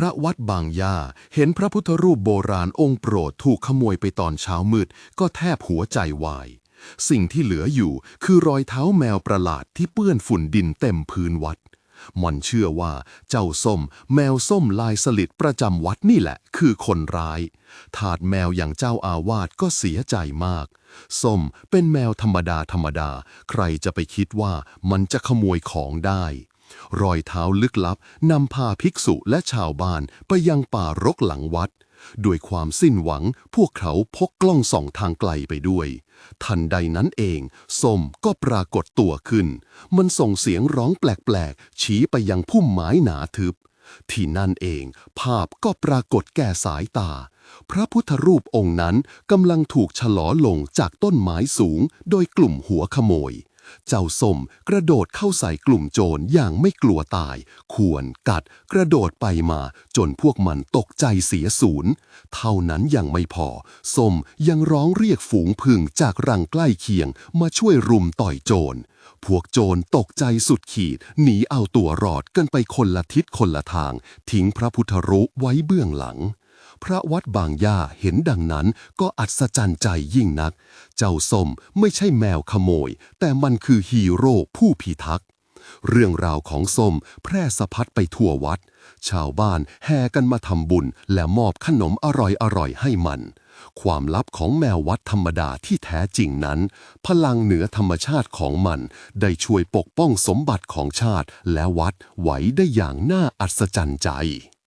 พระวัดบางยาเห็นพระพุทธรูปโบราณองค์โปรดถูกขโมยไปตอนเช้ามืด ก็แทบหัวใจวาย สิ่งที่เหลืออยู่คือรอยเท้าแมวประหลาดที่เปื้อนฝุ่นดินเต็มพื้นวัดมันเชื่อว่าเจ้าส้ม แมวส้มลายสลิดประจำวัดนี่แหละ คือคนร้าย ถาดแมวอย่างเจ้าอาวาสก็เสียใจมาก ส้มเป็นแมวธรรมดาธรรมดา ใครจะไปคิดว่ามันจะขโมยของได้ รอยเท้าลึกลับนำพาภิกษุและชาวบ้านไปยังป่ารกหลังวัด ด้วยความสิ้นหวังพวกเขาพกกล้องส่องทางไกลไปด้วย ทันใดนั้นเองส้มก็ปรากฏตัวขึ้น มันส่งเสียงร้องแปลกๆ ชี้ไปยังพุ่มไม้หนาทึบ ที่นั่นเองภาพก็ปรากฏแก่สายตา พระพุทธรูปองค์นั้นกำลังถูกฉลอลงจากต้นไม้สูงโดยกลุ่มหัวขโมย เจ้าส้มกระโดดเข้าใส่กลุ่มโจรอย่างไม่กลัวตายควรกัดกระโดดไปมาจนพวกมันตกใจเสียศูนย์ เท่านั้นยังไม่พอ ส้มยังร้องเรียกฝูงผึ่งจากรังใกล้เคียงมาช่วยรุมต่อยโจร พวกโจรตกใจสุดขีด หนีเอาตัวรอดกันไปคนละทิศคนละทาง ทิ้งพระพุทธรูปไว้เบื้องหลัง พระวัดบางย่าเห็นดังนั้นก็อัศจรรย์ใจยิ่งนัก เจ้าส้มไม่ใช่แมวขโมย แต่มันคือฮีโร่ผู้พิทักษ์เรื่องราวของส้มแพร่สะพัดไปทั่ววัด ชาวบ้านแห่กันมาทำบุญ และมอบขนมอร่อยๆให้มัน ความลับของแมววัดธรรมดาที่แท้จริงนั้น พลังเหนือธรรมชาติของมัน ได้ช่วยปกป้องสมบัติของชาติ และวัดไหวได้อย่างน่าอัศจรรย์ใจ